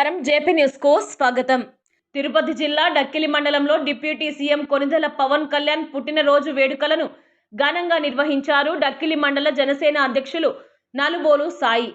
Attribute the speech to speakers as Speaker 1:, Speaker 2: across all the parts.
Speaker 1: నమస్కారం జేపీ న్యూస్కు స్వాగతం. తిరుపతి జిల్లా డక్కిలి మండలంలో డిప్యూటీ సీఎం కొనిదెల పవన్ కళ్యాణ్ పుట్టినరోజు వేడుకలను ఘనంగా నిర్వహించారు డక్కిలి మండల జనసేన అధ్యక్షులు నలుబోలు సాయి.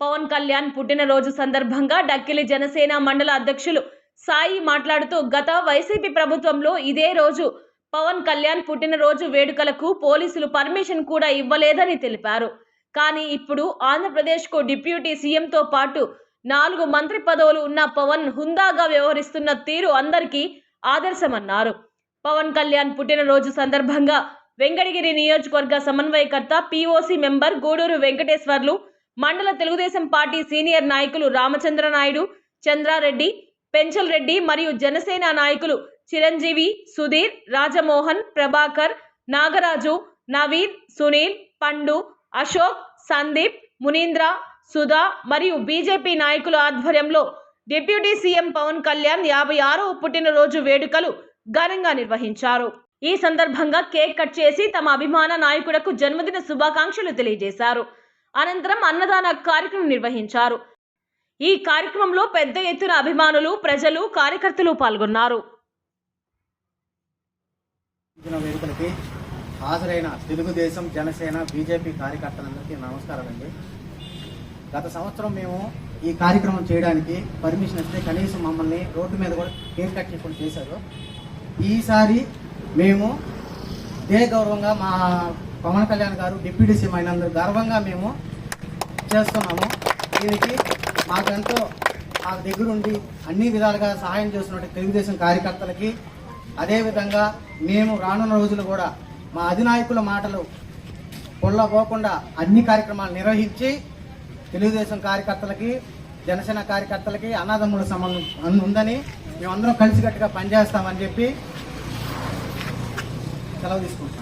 Speaker 1: పవన్ కళ్యాణ్ పుట్టినరోజు సందర్భంగా డక్కిలి జనసేన మండల అధ్యక్షులు సాయి మాట్లాడుతూ గత వైసీపీ ప్రభుత్వంలో ఇదే రోజు పవన్ కళ్యాణ్ పుట్టినరోజు వేడుకలకు పోలీసులు పర్మిషన్ కూడా ఇవ్వలేదని తెలిపారు. కానీ ఇప్పుడు ఆంధ్రప్రదేశ్కు డిప్యూటీ సీఎంతో పాటు నాలుగు మంత్రి పదవులు ఉన్న పవన్ హుందాగా వ్యవహరిస్తున్న తీరు అందరికీ ఆదర్శమన్నారు. పవన్ కళ్యాణ్ పుట్టినరోజు సందర్భంగా వెంకటగిరి నియోజకవర్గ సమన్వయకర్త పీఓసీ మెంబర్ గూడూరు వెంకటేశ్వర్లు మండల తెలుగుదేశం పార్టీ సీనియర్ నాయకులు రామచంద్ర నాయుడు చంద్రారెడ్డి పెంచల్ రెడ్డి మరియు జనసేన నాయకులు చిరంజీవి సుధీర్ రాజమోహన్ ప్రభాకర్ నాగరాజు నవీన్ సునీల్ పండు అశోక్ సందీప్ మునీంద్ర సుధా మరియు బీజేపీ నాయకుల ఆధ్వర్యంలో డిప్యూటీ సీఎం పవన్ కళ్యాణ్ యాభై ఆరో పుట్టినరోజు వేడుకలు ఘనంగా నిర్వహించారు. ఈ సందర్భంగా కేక్ కట్ చేసి తమ అభిమాన నాయకులకు జన్మదిన శుభాకాంక్షలు తెలియజేశారు. అనంతరం అన్నదాన కార్యక్రమం నిర్వహించారు. ఈ కార్యక్రమంలో పెద్ద ఎత్తున అభిమానులు ప్రజలు కార్యకర్తలు పాల్గొన్నారు.
Speaker 2: హాజరైన తెలుగుదేశం జనసేన బీజేపీ కార్యకర్తలందరికీ నమస్కారం అండి గత సంవత్సరం మేము ఈ కార్యక్రమం చేయడానికి పర్మిషన్ ఇస్తే కనీసం మమ్మల్ని రోడ్డు మీద కూడా కేర్ కట్ చేయకుండా చేశారు. ఈసారి మేము ఇదే గౌరవంగా మా పవన్ కళ్యాణ్ గారు డిప్యూటీ సీఎం అయినందుకు గర్వంగా మేము చేస్తున్నాము. దీనికి మాకెంతో మా దగ్గరుండి అన్ని విధాలుగా సహాయం చేస్తున్నట్టు తెలుగుదేశం కార్యకర్తలకి అదేవిధంగా మేము రానున్న రోజులు కూడా మా అధినాయకుల మాటలు పొల్లబోకుండా అన్ని కార్యక్రమాలు నిర్వహించి తెలుగుదేశం కార్యకర్తలకి జనసేన కార్యకర్తలకి అన్నదమ్ముల సంబంధం ఉందని మేమందరం కలిసికట్టుగా పనిచేస్తామని చెప్పి సెలవు తీసుకుంటున్నాం.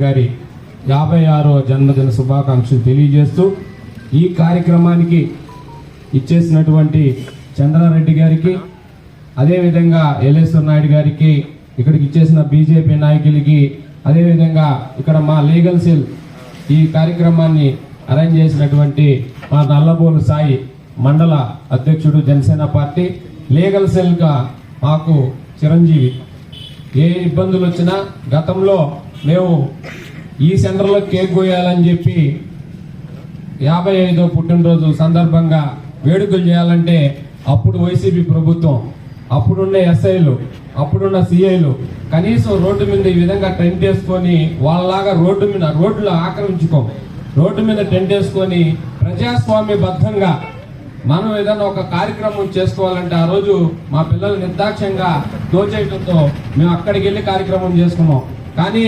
Speaker 3: గారి యాభై ఆరో జన్మదిన శుభాకాంక్షలు తెలియజేస్తూ ఈ కార్యక్రమానికి ఇచ్చేసినటువంటి చంద్రారెడ్డి గారికి అదేవిధంగా ఎలేశ్వర్ నాయుడు గారికి ఇక్కడికి ఇచ్చేసిన బీజేపీ నాయకులకి అదేవిధంగా ఇక్కడ మా లీగల్ సెల్ ఈ కార్యక్రమాన్ని అరేంజ్ చేసినటువంటి మా నల్లబోలు సాయి మండల అధ్యక్షుడు జనసేన పార్టీ లీగల్ సెల్గా మాకు చిరంజీవి. ఏ ఇబ్బందులు వచ్చినా గతంలో మేము ఈ సెంటర్లో కేక్ కోయాలని చెప్పి యాభై ఐదో పుట్టినరోజు సందర్భంగా వేడుకలు చేయాలంటే అప్పుడు వైసీపీ ప్రభుత్వం అప్పుడున్న ఎస్ఐలు అప్పుడున్న సీఐలు కనీసం రోడ్డు మీద ఈ విధంగా టెంట్ వేసుకొని వాళ్ళలాగా రోడ్డు మీద రోడ్లు ఆక్రమించుకోం. రోడ్డు మీద టెంట్ వేసుకొని ప్రజాస్వామ్యబద్ధంగా మనం ఏదైనా ఒక కార్యక్రమం చేసుకోవాలంటే ఆ రోజు మా పిల్లలు నిర్దాక్ష్యంగా దోచేయడంతో మేము అక్కడికి వెళ్ళి కార్యక్రమం చేసుకున్నాం. కానీ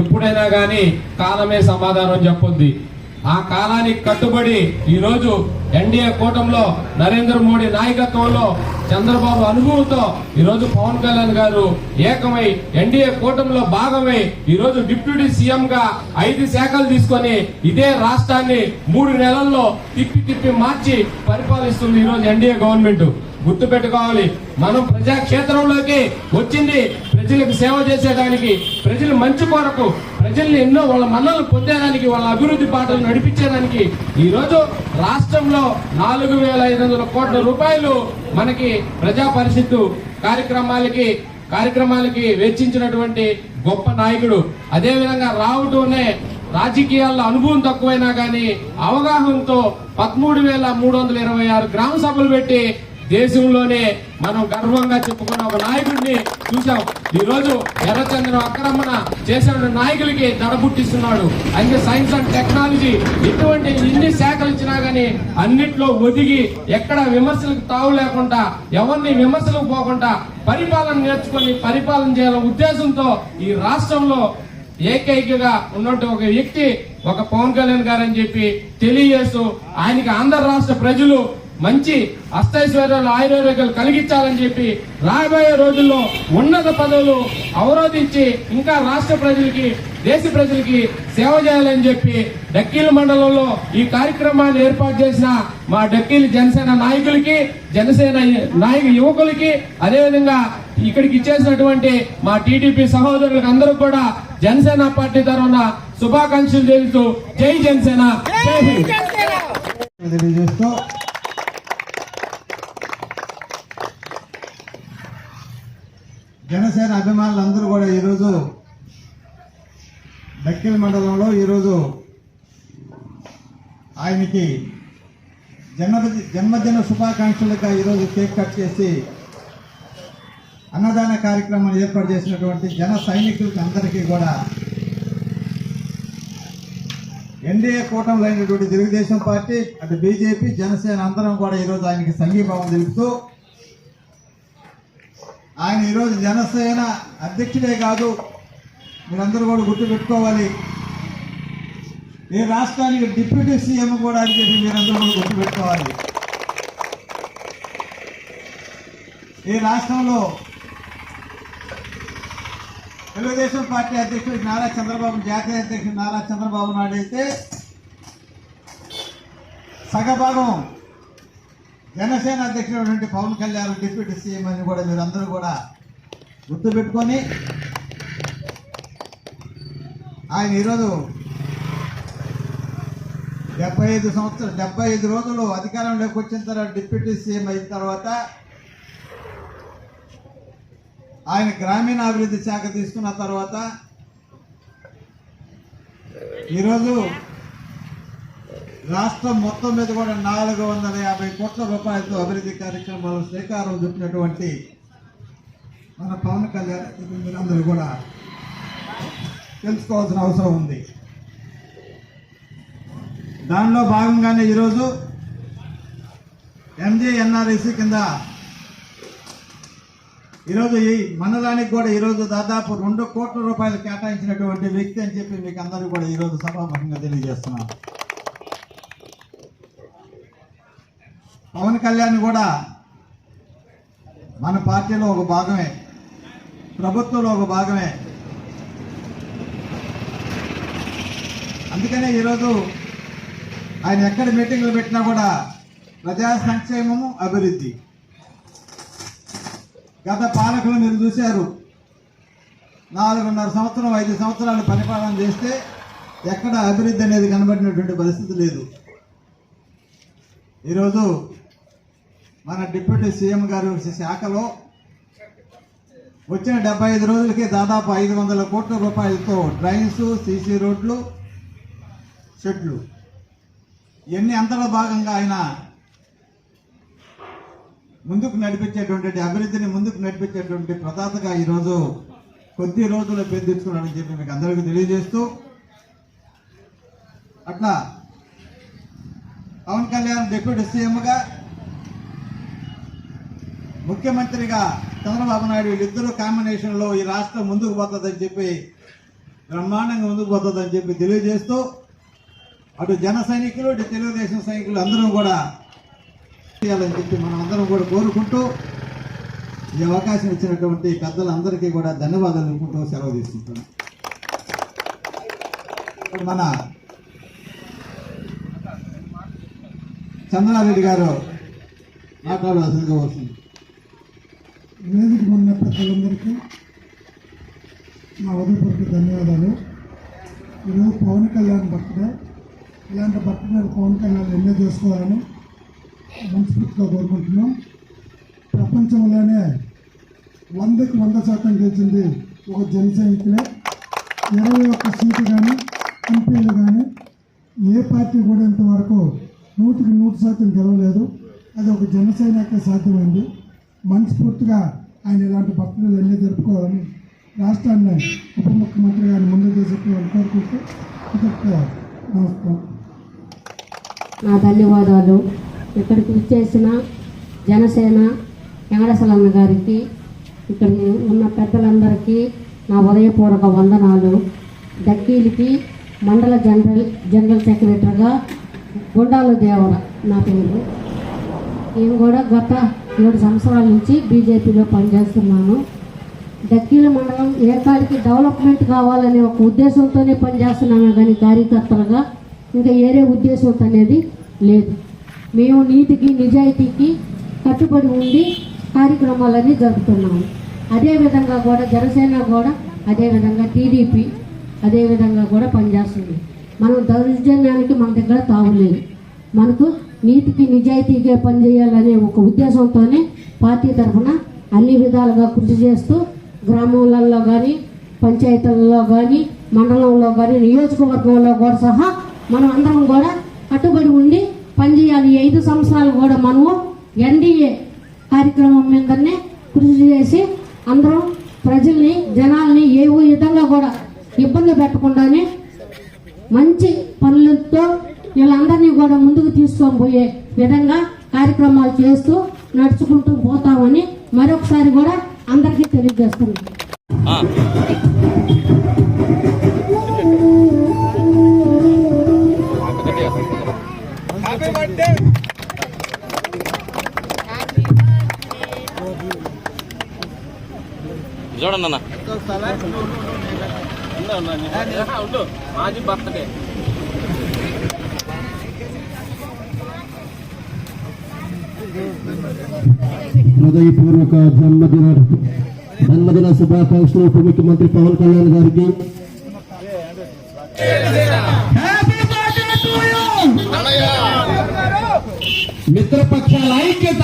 Speaker 3: ఎప్పుడైనా కానీ కాలమే సమాధానం చెప్పొద్ది. ఆ కాలానికి కట్టుబడి ఈరోజు ఎన్డీఏ కూటమిలో నరేంద్ర మోడీ నాయకత్వంలో చంద్రబాబు అనుభవంతో ఈరోజు పవన్ కళ్యాణ్ గారు ఏకమై ఎన్డీఏ కూటమిలో భాగమై ఈరోజు డిప్యూటీ సీఎం గా ఐదు శాఖలు తీసుకొని ఇదే రాష్ట్రాన్ని మూడు నెలల్లో తిప్పి తిప్పి మార్చి పరిపాలిస్తుంది ఈరోజు ఎన్డీఏ గవర్నమెంట్. గుర్తు పెట్టుకోవాలి మనం ప్రజాక్షేత్రంలోకి వచ్చింది ప్రజలకు సేవ చేసేదానికి ప్రజల మంచి కొరకు ప్రజల్ని ఎన్నో వాళ్ళ మన్నలు పొందేదానికి వాళ్ళ అభివృద్ధి పాటలు నడిపించేదానికి ఈరోజు రాష్ట్రంలో నాలుగు వేల ఐదు వందల కోట్ల రూపాయలు మనకి ప్రజా పరిషత్తు కార్యక్రమాలకి కార్యక్రమాలకి వెచ్చించినటువంటి గొప్ప నాయకుడు. అదేవిధంగా రావుటూనే రాజకీయాల్లో అనుభవం తక్కువైనా కానీ అవగాహనతో పదమూడు వేల మూడు వందల ఇరవై ఆరు గ్రామ సభలు పెట్టి దేశంలోనే మనం గర్వంగా చెప్పుకున్న ఒక నాయకుడిని చూసాం ఈరోజు రోజు ఎర్రచంద్రం అక్రమణ చేసిన నాయకులకి దడబుట్టిస్తున్నాడు అయితే సైన్స్ అండ్ టెక్నాలజీ ఇటువంటి ఇన్ని శాఖలు ఇచ్చినా గానీ అన్నిట్లో ఒదిగి ఎక్కడ విమర్శలకు తావు లేకుండా ఎవరిని విమర్శలకు పోకుండా పరిపాలన నేర్చుకొని పరిపాలన చేయాలనే ఉద్దేశంతో ఈ రాష్ట్రంలో ఏకైకగా ఉన్నట్టు ఒక వ్యక్తి ఒక పవన్ కళ్యాణ్ గారు అని చెప్పి తెలియజేస్తూ ఆయనకి ఆంధ్ర రాష్ట్ర ప్రజలు మంచి అష్టైశ్వర్యాలు ఆయుర్వేదాలు కలిగించాలని చెప్పి రాబోయే రోజుల్లో ఉన్నత పదవులు అవరోధించి ఇంకా రాష్ట్ర ప్రజలకి దేశ ప్రజలకి సేవ చేయాలని చెప్పి డక్కీల మండలంలో ఈ కార్యక్రమాన్ని ఏర్పాటు చేసిన మా డక్కీల జనసేన నాయకులకి జనసేన నాయక యువకులకి అదేవిధంగా ఇక్కడికి ఇచ్చేసినటువంటి మా టీడీపీ సహోదరులకు అందరూ కూడా జనసేన పార్టీ తరఫున శుభాకాంక్షలు తెలుస్తూ జై జనసేన జై హింద్.
Speaker 4: జనసేన అభిమానులందరూ కూడా ఈరోజు దక్కిల మండలంలో ఈరోజు ఆయనకి జన్మ జన్మదిన శుభాకాంక్షలుగా ఈరోజు కేక్ కట్ చేసి అన్నదాన కార్యక్రమం ఏర్పాటు చేసినటువంటి జన సైనికులకి అందరికీ కూడా ఎన్డీఏ కూటమిలో అయినటువంటి తెలుగుదేశం పార్టీ అటు బీజేపీ జనసేన అందరం కూడా ఈరోజు ఆయనకి సంఘీభావం తెలుపుతూ ఆయన ఈరోజు జనసేన అధ్యక్షుడే కాదు. మీరందరూ కూడా గుర్తుపెట్టుకోవాలి ఈ రాష్ట్రానికి డిప్యూటీ సీఎం కూడా అని చెప్పి మీరందరూ కూడా గుర్తుపెట్టుకోవాలి ఈ రాష్ట్రంలో తెలుగుదేశం పార్టీ అధ్యక్షుడు నారా చంద్రబాబు జాతీయ అధ్యక్షుడు నారా చంద్రబాబు నాయుడు అయితే సగభాగం జనసేన అధ్యక్షుడు పవన్ కళ్యాణ్ డిప్యూటీ సీఎం అని కూడా మీరు అందరూ కూడా గుర్తుపెట్టుకొని ఆయన ఈరోజు డెబ్బై ఐదు సంవత్సరాలు డెబ్బై ఐదు రోజులు అధికారంలోకి వచ్చిన తర్వాత డిప్యూటీ సీఎం అయిన తర్వాత ఆయన గ్రామీణాభివృద్ధి శాఖ తీసుకున్న తర్వాత ఈరోజు రాష్ట్రం మొత్తం మీద కూడా నాలుగు వందల యాభై కోట్ల రూపాయలతో అభివృద్ధి కార్యక్రమాలు శ్రీకారం చుట్టినటువంటి మన పవన్ కళ్యాణ్ అందరూ మీరందరూ కూడా తెలుసుకోవాల్సిన అవసరం ఉంది. దానిలో భాగంగానే ఈరోజు ఎంజేఎన్ఆర్ఈసి కింద ఈరోజు ఈ మండలానికి కూడా ఈరోజు దాదాపు రెండు కోట్ల రూపాయలు కేటాయించినటువంటి వ్యక్తి అని చెప్పి మీకు అందరూ కూడా ఈరోజు సభాముఖంగా తెలియజేస్తున్నాను. పవన్ కళ్యాణ్ కూడా మన పార్టీలో ఒక భాగమే ప్రభుత్వంలో ఒక భాగమే. అందుకనే ఈరోజు ఆయన ఎక్కడ మీటింగ్లు పెట్టినా కూడా ప్రజా సంక్షేమము అభివృద్ధి. గత పాలకులు మీరు చూశారు నాలుగున్నర సంవత్సరం ఐదు సంవత్సరాలు పరిపాలన చేస్తే ఎక్కడ అభివృద్ధి అనేది కనబడినటువంటి పరిస్థితి లేదు. ఈరోజు మన డిప్యూటీ సీఎం గారు శాఖలో వచ్చిన డెబ్బై ఐదు రోజులకి దాదాపు ఐదు వందల కోట్ల రూపాయలతో డ్రైన్స్ సీసీ రోడ్లు షెడ్లు. ఇవన్నీ అంతలో భాగంగా ఆయన ముందుకు నడిపించేటువంటి అభివృద్ధిని ముందుకు నడిపించేటువంటి ప్రదాతగా ఈరోజు కొద్ది రోజులు పెంచుకున్నాడని చెప్పి మీకు అందరికీ తెలియజేస్తూ అట్లా పవన్ కళ్యాణ్ డిప్యూటీ సీఎంగా ముఖ్యమంత్రిగా చంద్రబాబు నాయుడు వీళ్ళిద్దరూ కాంబినేషన్లో ఈ రాష్ట్రం ముందుకు పోతుందని చెప్పి బ్రహ్మాండంగా ముందుకు పోతుందని చెప్పి తెలియజేస్తూ అటు జన సైనికులు ఇటు తెలుగుదేశం సైనికులు అందరూ కూడా చేయాలని చెప్పి మనం అందరం కూడా కోరుకుంటూ ఈ అవకాశం ఇచ్చినటువంటి పెద్దలందరికీ కూడా ధన్యవాదాలు అనుకుంటూ సెలవు తీసుకుంటున్నాం. మన చంద్రారెడ్డి గారు మాట్లాడాల్సిందిగా వస్తుంది
Speaker 5: వేదిక ఉన్న పెద్దలందరికీ నా ఉదయపూర్వక ధన్యవాదాలు. ఈరోజు పవన్ కళ్యాణ్ బర్త్డే. ఇలాంటి బర్త్డే పవన్ కళ్యాణ్ ఎన్నో చేసుకోవాలని మనస్ఫూర్తిగా కోరుకుంటున్నాం. ప్రపంచంలోనే వందకి వంద శాతం గెలిచింది ఒక జన సైనికులే ఇరవై ఒక్క సీటు కానీ ఎంపీలు కానీ ఏ పార్టీ కూడా ఇంతవరకు నూటికి నూరు శాతం గెలవలేదు. అది ఒక జన సాధ్యమైంది. మనస్ఫూర్తిగా ఆయన ఇలాంటి భక్తులు ఎన్ని జరుపుకోవాలని రాష్ట్రాన్ని ఉప ముఖ్యమంత్రి గారిని ముందు చేసేటువంటి కోరుకుంటూ నమస్కారం.
Speaker 6: నా ధన్యవాదాలు. ఇక్కడికి విచ్చేసిన జనసేన వెంకటేశ్వరన్న గారికి ఇక్కడ ఉన్న పెద్దలందరికీ నా ఉదయపూర్వక వందనాలు. దక్కీలకి మండల జనరల్ జనరల్ సెక్రటరీగా గుండాలు దేవర నా పేరు. నేను కూడా గత ఏడు సంవత్సరాల నుంచి బీజేపీలో పనిచేస్తున్నాను. దక్కీల మండలం ఏకాడికి డెవలప్మెంట్ కావాలనే ఒక ఉద్దేశంతోనే పనిచేస్తున్నాను కానీ కార్యకర్తలుగా ఇంకా ఏరే ఉద్దేశం అనేది లేదు. మేము నీతికి నిజాయితీకి కట్టుబడి ఉండి కార్యక్రమాలన్నీ జరుపుతున్నాము. అదేవిధంగా కూడా జనసేన కూడా అదేవిధంగా టీడీపీ అదేవిధంగా కూడా పనిచేస్తుంది. మనం దౌర్జన్యానికి మన దగ్గర తావులేదు మనకు నీతికి నిజాయితీగా పనిచేయాలనే ఒక ఉద్దేశంతోనే పార్టీ తరఫున అన్ని విధాలుగా కృషి చేస్తూ గ్రామాలలో కానీ పంచాయతీలలో కానీ మండలంలో కానీ నియోజకవర్గంలో కూడా సహా మనం అందరం కూడా కట్టుబడి ఉండి పనిచేయాలి. ఐదు సంవత్సరాలు కూడా మనము ఎన్డీఏ కార్యక్రమం మీదనే కృషి చేసి అందరం ప్రజల్ని జనాల్ని ఏ విధంగా కూడా ఇబ్బంది పెట్టకుండానే మంచి తీసుకొని పోయే విధంగా కార్యక్రమాలు చేస్తూ నడుచుకుంటూ పోతామని మరొకసారి కూడా అందరికీ తెలియజేస్తున్నాం.
Speaker 7: చూడండి అన్న.
Speaker 8: హృదయపూర్వక జన్మదిన జన్మదిన శుభాకాంక్షలు ఉప ముఖ్యమంత్రి పవన్ కళ్యాణ్ గారికి.
Speaker 3: మిత్రపక్షాల ఐక్యత!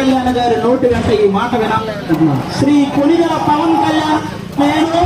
Speaker 9: కళ్యాణ గారి నోటి వెంట ఈ మాట వినాలనుకుంటున్నాను శ్రీ కొనిగల పవన్ కళ్యాణ్ నేను.